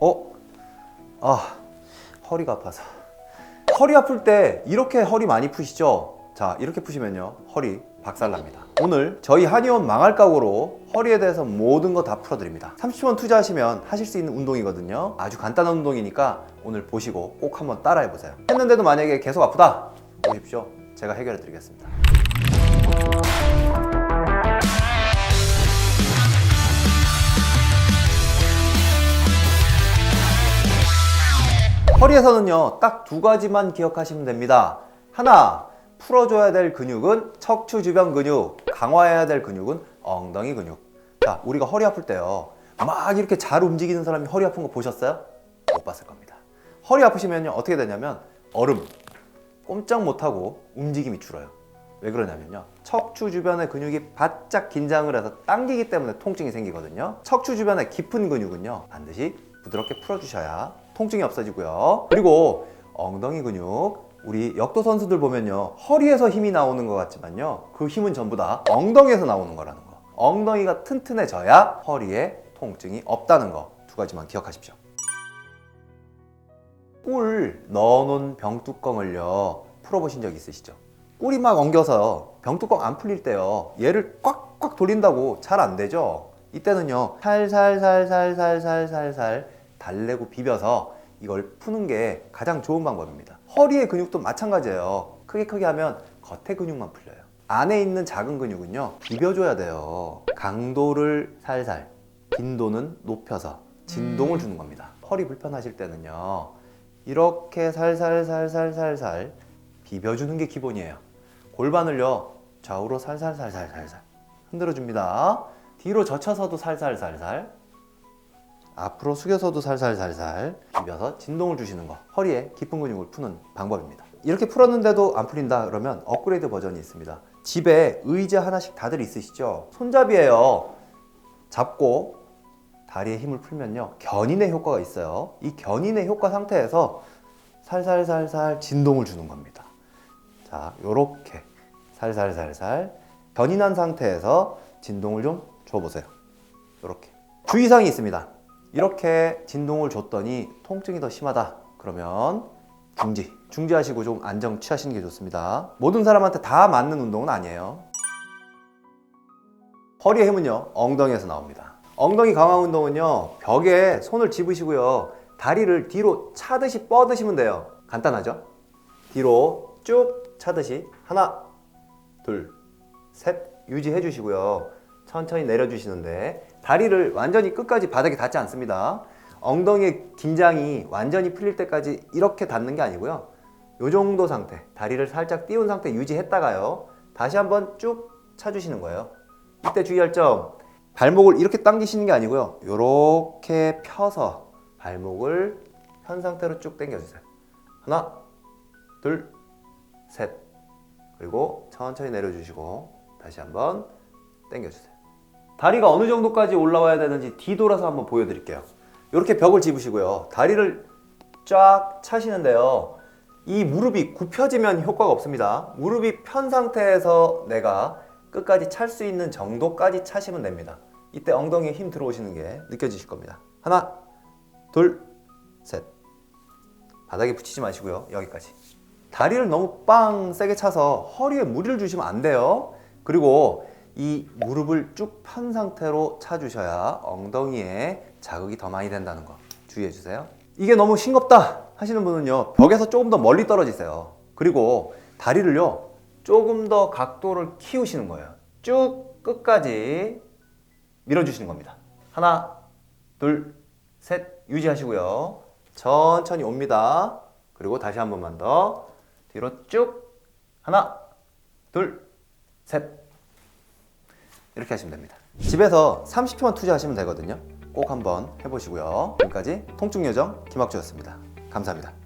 어? 아, 허리가 아파서. 허리 아플 때 이렇게 허리 많이 푸시죠? 자, 이렇게 푸시면요. 허리 박살납니다. 오늘 저희 한의원 망할 각오로 허리에 대해서 모든 거 다 풀어드립니다. 30원 투자하시면 하실 수 있는 운동이거든요. 아주 간단한 운동이니까 오늘 보시고 꼭 한번 따라해 보세요. 했는데도 만약에 계속 아프다? 오십시오. 제가 해결해 드리겠습니다. 허리에서는요, 딱 두 가지만 기억하시면 됩니다. 하나, 풀어줘야 될 근육은 척추 주변 근육, 강화해야 될 근육은 엉덩이 근육. 자, 우리가 허리 아플 때요, 막 이렇게 잘 움직이는 사람이 허리 아픈 거 보셨어요? 못 봤을 겁니다. 허리 아프시면요, 어떻게 되냐면, 얼음, 꼼짝 못하고 움직임이 줄어요. 왜 그러냐면요. 척추 주변의 근육이 바짝 긴장을 해서 당기기 때문에 통증이 생기거든요. 척추 주변의 깊은 근육은요. 반드시 부드럽게 풀어주셔야 통증이 없어지고요. 그리고 엉덩이 근육. 우리 역도 선수들 보면요. 허리에서 힘이 나오는 것 같지만요. 그 힘은 전부 다 엉덩이에서 나오는 거라는 거. 엉덩이가 튼튼해져야 허리에 통증이 없다는 거. 두 가지만 기억하십시오. 꿀 넣어놓은 병뚜껑을요 풀어보신 적 있으시죠? 꿀이 막 엉겨서 병뚜껑 안 풀릴 때요 얘를 꽉꽉 돌린다고 잘 안 되죠? 이때는요 살살살살살살살살 달래고 비벼서 이걸 푸는 게 가장 좋은 방법입니다. 허리의 근육도 마찬가지예요. 크게 크게 하면 겉의 근육만 풀려요. 안에 있는 작은 근육은요 비벼줘야 돼요. 강도를 살살 빈도는 높여서 진동을 주는 겁니다. 허리 불편하실 때는요 이렇게 살살살살살살 비벼주는 게 기본이에요. 골반을요 좌우로 살살살살살살 흔들어 줍니다. 뒤로 젖혀서도 살살살살 앞으로 숙여서도 살살살살 비벼서 진동을 주시는 거 허리에 깊은 근육을 푸는 방법입니다. 이렇게 풀었는데도 안 풀린다 그러면 업그레이드 버전이 있습니다. 집에 의자 하나씩 다들 있으시죠? 손잡이에요. 잡고 다리에 힘을 풀면요 견인의 효과가 있어요 이 견인의 효과 상태에서 살살살살 진동을 주는 겁니다 자 요렇게 살살살살 견인한 상태에서 진동을 좀 줘보세요 요렇게 주의사항이 있습니다 이렇게 진동을 줬더니 통증이 더 심하다. 그러면 중지 중지하시고 좀 안정 취하시는 게 좋습니다. 모든 사람한테 다 맞는 운동은 아니에요. 허리의 힘은요 엉덩이에서 나옵니다. 엉덩이 강화 운동은요 벽에 손을 집으시고요 다리를 뒤로 차듯이 뻗으시면 돼요. 간단하죠? 뒤로 쭉 차듯이 하나 둘 셋 유지해 주시고요. 천천히 내려 주시는데 다리를 완전히 끝까지 바닥에 닿지 않습니다 엉덩이의 긴장이 완전히 풀릴 때까지 이렇게 닿는 게 아니고요 요 정도 상태 다리를 살짝 띄운 상태 유지했다가요 다시 한번 쭉 차주시는 거예요 이때 주의할 점 발목을 이렇게 당기시는 게 아니고요. 이렇게 펴서 발목을 편 상태로 쭉 당겨주세요. 하나, 둘, 셋. 그리고 천천히 내려주시고 다시 한번 당겨주세요. 다리가 어느 정도까지 올라와야 되는지 뒤돌아서 한번 보여드릴게요. 이렇게 벽을 집으시고요. 다리를 쫙 차시는데요. 이 무릎이 굽혀지면 효과가 없습니다. 무릎이 편 상태에서 내가 끝까지 찰 수 있는 정도까지 차시면 됩니다. 이때 엉덩이에 힘 들어오시는 게 느껴지실 겁니다. 하나, 둘, 셋. 바닥에 붙이지 마시고요. 여기까지. 다리를 너무 빵 세게 차서 허리에 무리를 주시면 안 돼요. 그리고 이 무릎을 쭉 편 상태로 차주셔야 엉덩이에 자극이 더 많이 된다는 거 주의해 주세요. 이게 너무 싱겁다 하시는 분은요. 벽에서 조금 더 멀리 떨어지세요. 그리고 다리를요. 조금 더 각도를 키우시는 거예요. 쭉 끝까지 밀어주시는 겁니다. 하나, 둘, 셋 유지하시고요. 천천히 옵니다. 그리고 다시 한 번만 더 뒤로 쭉 하나, 둘, 셋 이렇게 하시면 됩니다. 집에서 30초만 투자하시면 되거든요. 꼭 한번 해보시고요. 지금까지 통증요정 김학주였습니다. 감사합니다.